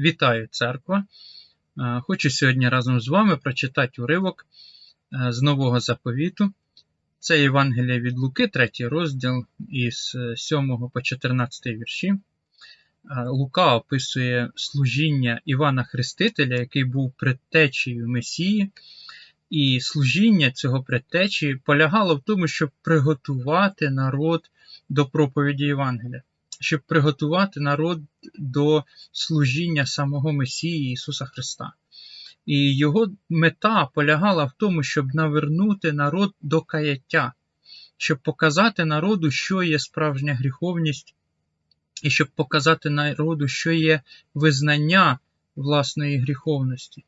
Вітаю, церква! Е, Хочу сьогодні разом з вами прочитати уривок е, з Нового заповіту. Це Євангеліє від Луки, третій розділ із 7 по 14 вірші. Е, Лука описує служіння Івана Хрестителя, який був предтечею Месії. І служіння цього предтечі полягало в тому, щоб приготувати народ до проповіді Євангелія щоб приготувати народ до служіння самого Месії Ісуса Христа. І його мета полягала в тому, щоб навернути народ до каяття, щоб показати народу, що є справжня гріховність, і щоб показати народу, що є визнання власної гріховності.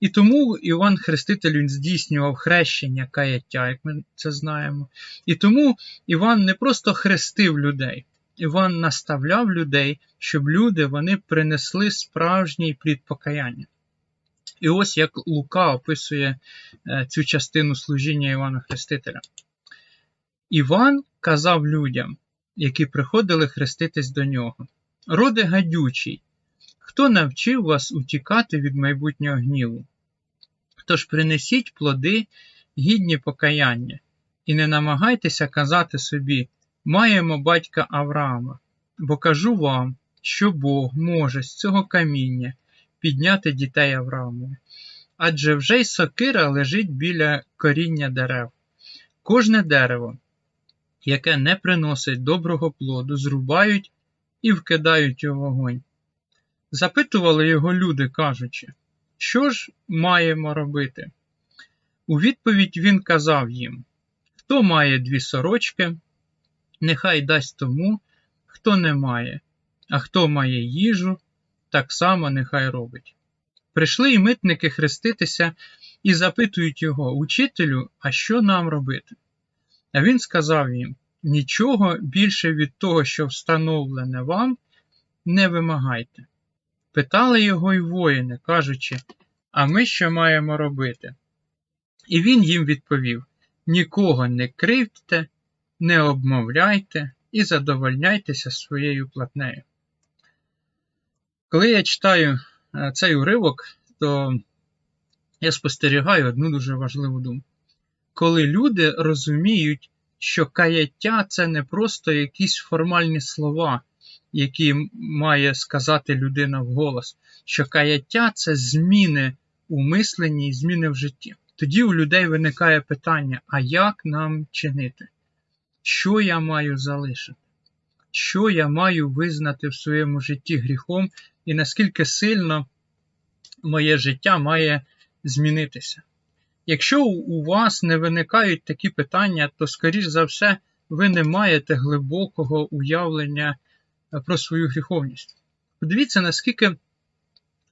І тому Іван Хреститель він здійснював хрещення каяття, як ми це знаємо. І тому Іван не просто хрестив людей. Іван наставляв людей, щоб люди вони принесли справжній плід покаяння. І ось як Лука описує е, цю частину служіння Івана Хрестителя. Іван казав людям, які приходили хреститись до нього: Роди гадючий, хто навчив вас утікати від майбутнього гніву? Тож принесіть плоди, гідні покаяння, і не намагайтеся казати собі маємо батька Авраама, бо кажу вам, що Бог може з цього каміння підняти дітей Авраамові. Адже вже й сокира лежить біля коріння дерев. Кожне дерево, яке не приносить доброго плоду, зрубають і вкидають у вогонь. Запитували його люди, кажучи, що ж маємо робити? У відповідь він казав їм: Хто має дві сорочки, нехай дасть тому, хто не має, а хто має їжу, так само нехай робить. Прийшли й митники хреститися і запитують його, Учителю, а що нам робити? А він сказав їм: Нічого більше від того, що встановлене вам, не вимагайте. Питали його й воїни, кажучи, а ми що маємо робити? І він їм відповів: Нікого не кривдьте, не обмовляйте і задовольняйтеся своєю платнею. Коли я читаю е, цей уривок, то я спостерігаю одну дуже важливу думку. Коли люди розуміють, що каяття це не просто якісь формальні слова, які має сказати людина вголос, що каяття це зміни у мисленні і зміни в житті. Тоді у людей виникає питання: а як нам чинити? Що я маю залишити, що я маю визнати в своєму житті гріхом, і наскільки сильно моє життя має змінитися. Якщо у вас не виникають такі питання, то, скоріш за все, ви не маєте глибокого уявлення е, про свою гріховність. Подивіться, наскільки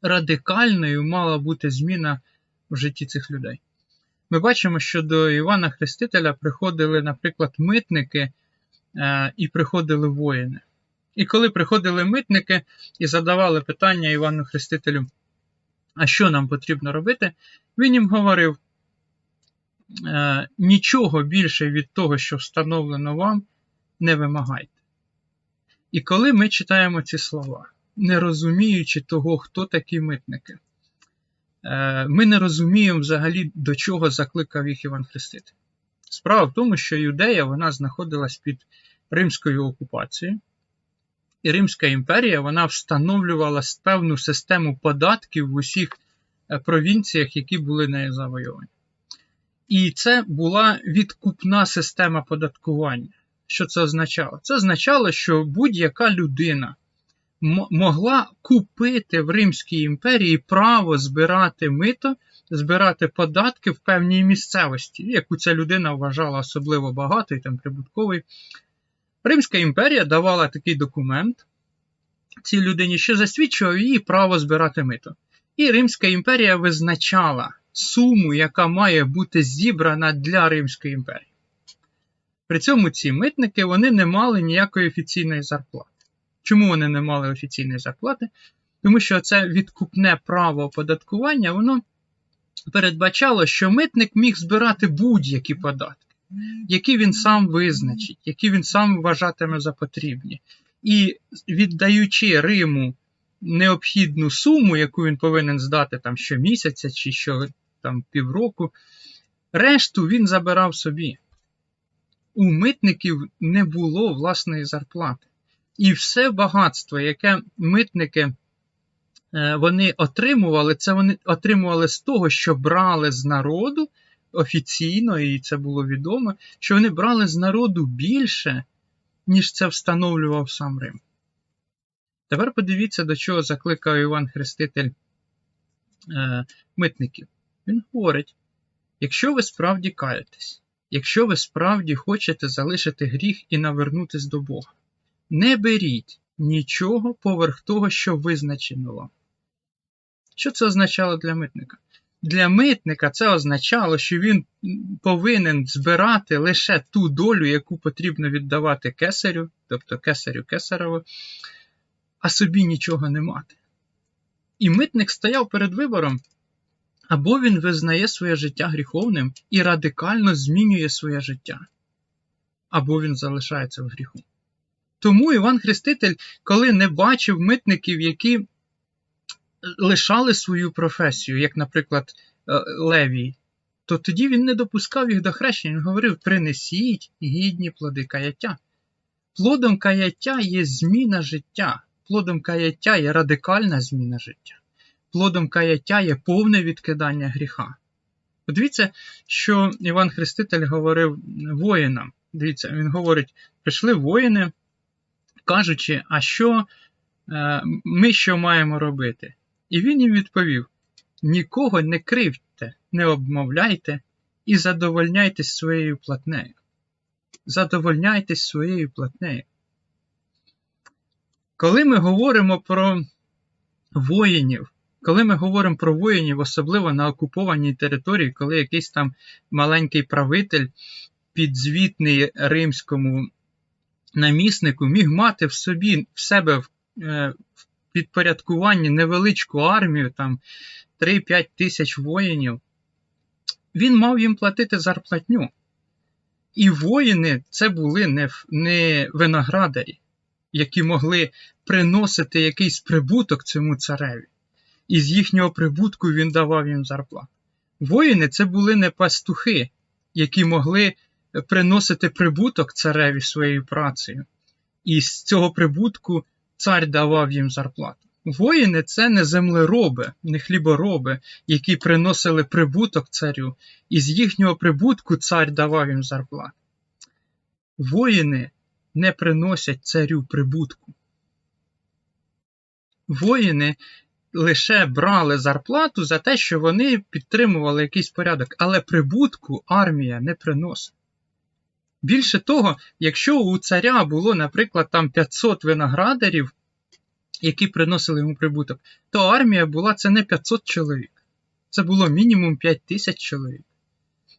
радикальною мала бути зміна в житті цих людей. Ми бачимо, що до Івана Хрестителя приходили, наприклад, митники е, і приходили воїни. І коли приходили митники і задавали питання Івану Хрестителю, а що нам потрібно робити, він їм говорив: е, нічого більше від того, що встановлено вам, не вимагайте. І коли ми читаємо ці слова, не розуміючи того, хто такі митники, ми не розуміємо взагалі, до чого закликав їх Іван Хреститель. Справа в тому, що Юдея вона знаходилась під римською окупацією, і Римська імперія вона встановлювала певну систему податків в усіх е, провінціях, які були нею завойовані. І це була відкупна система податкування. Що це означало? Це означало, що будь-яка людина, могла купити в Римській імперії право збирати мито, збирати податки в певній місцевості, яку ця людина вважала особливо багатою там прибутковою. Римська імперія давала такий документ цій людині, що засвідчував її право збирати мито. І Римська імперія визначала суму, яка має бути зібрана для Римської імперії. При цьому ці митники вони не мали ніякої офіційної зарплати. Чому вони не мали офіційної зарплати? Тому що це відкупне право оподаткування, воно передбачало, що митник міг збирати будь-які податки, які він сам визначить, які він сам вважатиме за потрібні. І віддаючи Риму необхідну суму, яку він повинен здати там щомісяця чи що там півроку, решту він забирав собі. У митників не було власної зарплати. І все багатство, яке митники е, вони отримували, це вони отримували з того, що брали з народу офіційно, і це було відомо, що вони брали з народу більше, ніж це встановлював сам Рим. Тепер подивіться, до чого закликав Іван Хреститель е, митників. Він говорить: якщо ви справді каєтесь, якщо ви справді хочете залишити гріх і навернутись до Бога, не беріть нічого поверх того, що визначено. Що це означало для митника? Для митника це означало, що він повинен збирати лише ту долю, яку потрібно віддавати кесарю, тобто кесарю кесарову, а собі нічого не мати. І митник стояв перед вибором, або він визнає своє життя гріховним і радикально змінює своє життя, або він залишається в гріху. Тому Іван Хреститель, коли не бачив митників, які лишали свою професію, як, наприклад, е, Левій, то тоді він не допускав їх до хрещення. Він говорив: принесіть гідні плоди каяття. Плодом каяття є зміна життя, плодом каяття є радикальна зміна життя, плодом каяття є повне відкидання гріха. Подивіться, що Іван Хреститель говорив воїнам. Дивіться, він говорить: прийшли воїни, кажучи, а що е, ми що маємо робити? І він їм відповів: нікого не кривте, не обмовляйте і задовольняйтесь своєю платнею. Задовольняйтесь своєю платнею. Коли ми говоримо про воїнів, коли ми говоримо про воїнів, особливо на окупованій території, коли якийсь там маленький правитель, підзвітний римському наміснику, міг мати в собі в себе в, е, підпорядкуванні невеличку армію, там 3-5 тисяч воїнів, він мав їм платити зарплатню. І воїни це були не не виноградарі, які могли приносити якийсь прибуток цьому цареві. І з їхнього прибутку він давав їм зарплату. Воїни це були не пастухи, які могли приносити прибуток цареві своєю працею. І з цього прибутку цар давав їм зарплату. Воїни це не землероби, не хлібороби, які приносили прибуток царю, і з їхнього прибутку цар давав їм зарплату. Воїни не приносять царю прибутку. Воїни лише брали зарплату за те, що вони підтримували якийсь порядок, але прибутку армія не приносить. Більше того, якщо у царя було, наприклад, там 500 виноградарів, які приносили йому прибуток, то армія була це не 500 чоловік, це було мінімум 5 тисяч чоловік.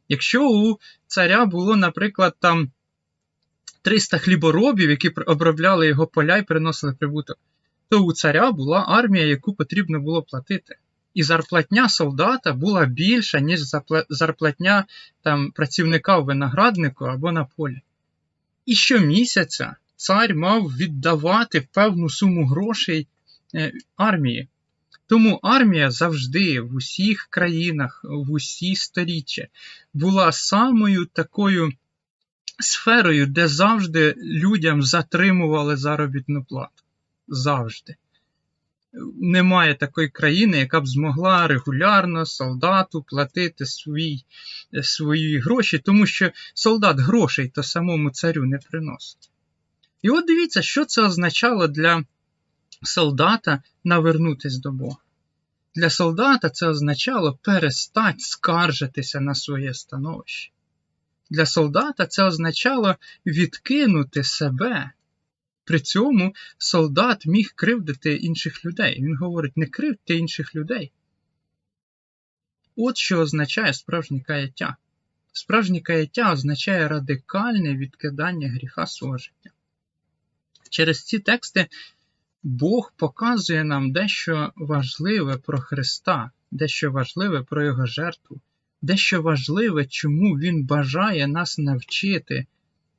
Якщо у царя було, наприклад, там 300 хліборобів, які обробляли його поля і приносили прибуток, то у царя була армія, яку потрібно було платити. І зарплатня солдата була більша, ніж зарплатня там, працівника в винограднику або на полі. І щомісяця цар мав віддавати певну суму грошей е, армії. Тому армія завжди в усіх країнах, в усі сторіччя була самою такою сферою, де завжди людям затримували заробітну плату. Завжди немає такої країни, яка б змогла регулярно солдату платити свій, свої гроші, тому що солдат грошей то самому царю не приносить. І от дивіться, що це означало для солдата навернутися до Бога. Для солдата це означало перестати скаржитися на своє становище. Для солдата це означало відкинути себе при цьому солдат міг кривдити інших людей. Він говорить: не кривдьте інших людей. От що означає справжнє каяття. Справжнє каяття означає радикальне відкидання гріха свого життя. Через ці тексти Бог показує нам дещо важливе про Христа, дещо важливе про Його жертву, дещо важливе, чому Він бажає нас навчити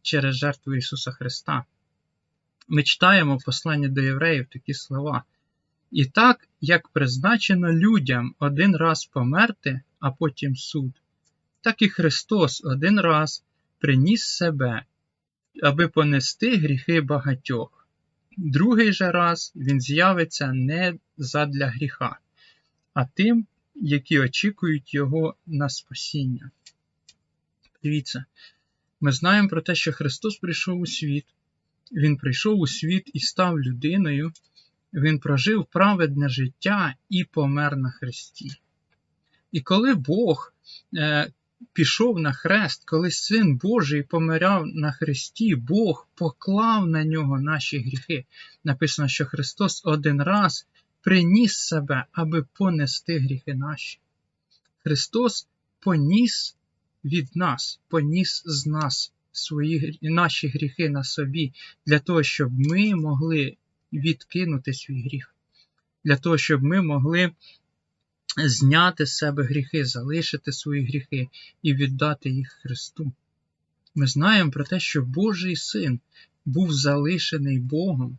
через жертву Ісуса Христа. Ми читаємо в посланні до євреїв такі слова. І так, як призначено людям один раз померти, а потім суд, так і Христос один раз приніс себе, аби понести гріхи багатьох. Другий же раз він з'явиться не задля гріха, а тим, які очікують його на спасіння. Дивіться, ми знаємо про те, що Христос прийшов у світ, Він прийшов у світ і став людиною, Він прожив праведне життя і помер на Христі. І коли Бог е, пішов на хрест, коли Син Божий помирав на Христі, Бог поклав на нього наші гріхи. Написано, що Христос один раз приніс себе, аби понести гріхи наші. Христос поніс від нас, поніс з нас свої, наші гріхи на собі, для того, щоб ми могли відкинути свій гріх, для того, щоб ми могли зняти з себе гріхи, залишити свої гріхи і віддати їх Христу. Ми знаємо про те, що Божий Син був залишений Богом.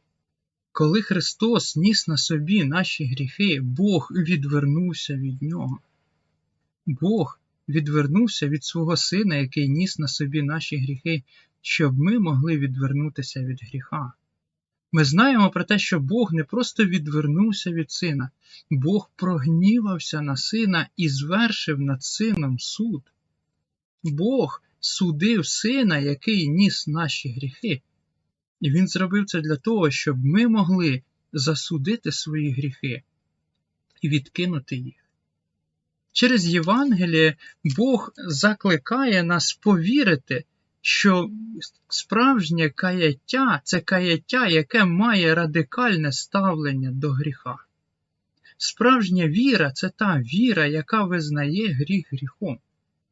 Коли Христос ніс на собі наші гріхи, Бог відвернувся від Нього. Бог відвернувся від свого Сина, який ніс на собі наші гріхи, щоб ми могли відвернутися від гріха. Ми знаємо про те, що Бог не просто відвернувся від сина, Бог прогнівався на сина і звершив над сином суд. Бог судив сина, який ніс наші гріхи. І Він зробив це для того, щоб ми могли засудити свої гріхи і відкинути їх. Через Євангеліє Бог закликає нас повірити, що справжнє каяття це каяття, яке має радикальне ставлення до гріха. Справжня віра це та віра, яка визнає гріх гріхом.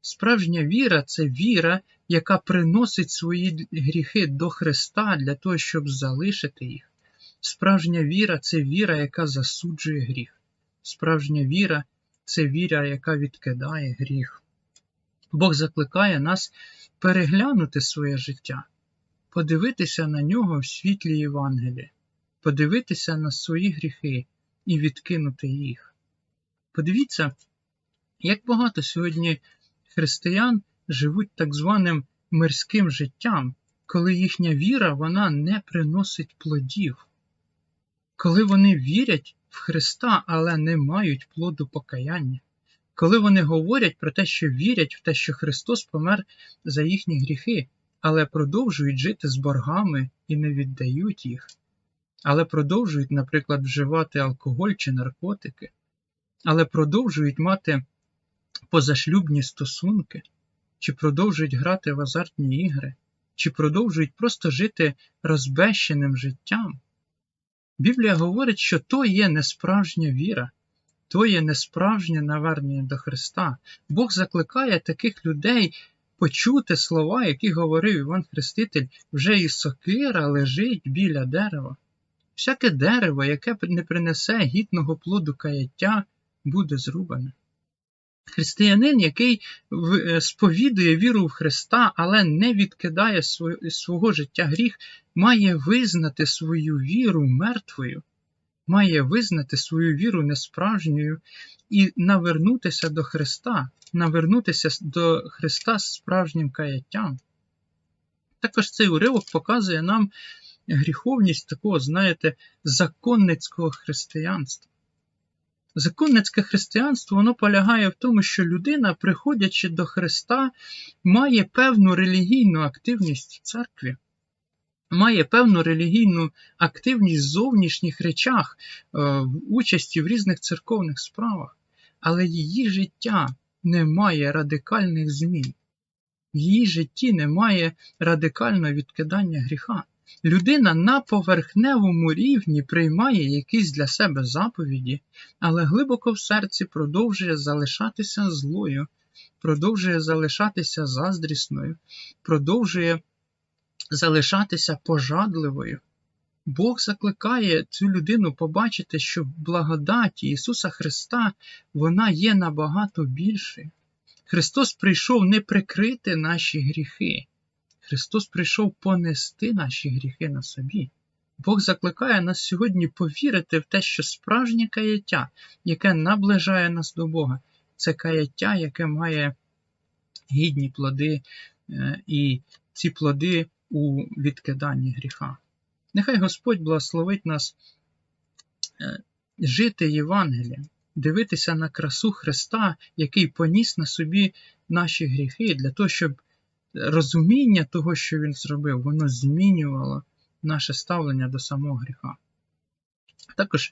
Справжня віра це віра, яка приносить свої гріхи до Христа для того, щоб залишити їх. Справжня віра це віра, яка засуджує гріх. Справжня віра це віра, яка відкидає гріх. Бог закликає нас переглянути своє життя, подивитися на нього в світлі Євангелія, подивитися на свої гріхи і відкинути їх. Подивіться, як багато сьогодні християн живуть так званим мирським життям, коли їхня віра вона не приносить плодів, коли вони вірять в Христа, але не мають плоду покаяння. Коли вони говорять про те, що вірять в те, що Христос помер за їхні гріхи, але продовжують жити з боргами і не віддають їх, але продовжують, наприклад, вживати алкоголь чи наркотики, але продовжують мати позашлюбні стосунки, чи продовжують грати в азартні ігри, чи продовжують просто жити розбещеним життям. Біблія говорить, що то є несправжня віра, то є несправжнє навернення до Христа. Бог закликає таких людей почути слова, які говорив Іван Хреститель, вже і сокира лежить біля дерева. Всяке дерево, яке не принесе гідного плоду каяття, буде зрубане. Християнин, який е, сповідує віру в Христа, але не відкидає свого життя гріх, має визнати свою віру мертвою, має визнати свою віру несправжньою і навернутися до Христа, навернутися до Христа з справжнім каяттям. Також цей уривок показує нам гріховність такого, знаєте, законницького християнства. Законницьке християнство воно полягає в тому, що людина, приходячи до Христа, має певну релігійну активність в церкві, має певну релігійну активність в зовнішніх речах, е, в участі в різних церковних справах, але її життя не має радикальних змін. В її житті немає радикального відкидання гріха. Людина на поверхневому рівні приймає якісь для себе заповіді, але глибоко в серці продовжує залишатися злою, продовжує залишатися заздрісною, продовжує залишатися пожадливою. Бог закликає цю людину побачити, що благодаті Ісуса Христа вона є набагато більшою. Христос прийшов не прикрити наші гріхи. Христос прийшов понести наші гріхи на собі. Бог закликає нас сьогодні повірити в те, що справжнє каяття, яке наближає нас до Бога, це каяття, яке має гідні плоди, е, і ці плоди у відкиданні гріха. Нехай Господь благословить нас е, жити Євангелієм, дивитися на красу Христа, який поніс на собі наші гріхи, для того, щоб розуміння того, що Він зробив, воно змінювало наше ставлення до самого гріха. Також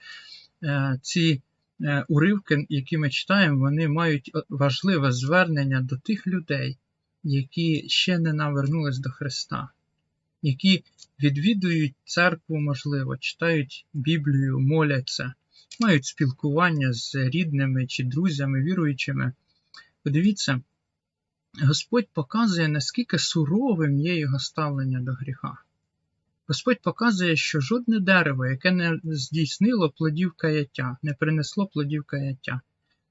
е, ці е, уривки, які ми читаємо, вони мають важливе звернення до тих людей, які ще не навернулись до Христа, які відвідують церкву, можливо, читають Біблію, моляться, мають спілкування з рідними чи друзями, віруючими. Подивіться, Господь показує, наскільки суровим є його ставлення до гріха. Господь показує, що жодне дерево, яке не здійснило плодів каяття, не принесло плодів каяття,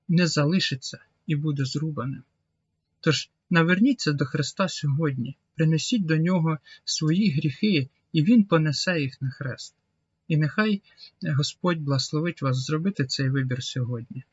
не залишиться і буде зрубане. Тож наверніться до Христа сьогодні, принесіть до Нього свої гріхи, і Він понесе їх на хрест. І нехай Господь благословить вас зробити цей вибір сьогодні.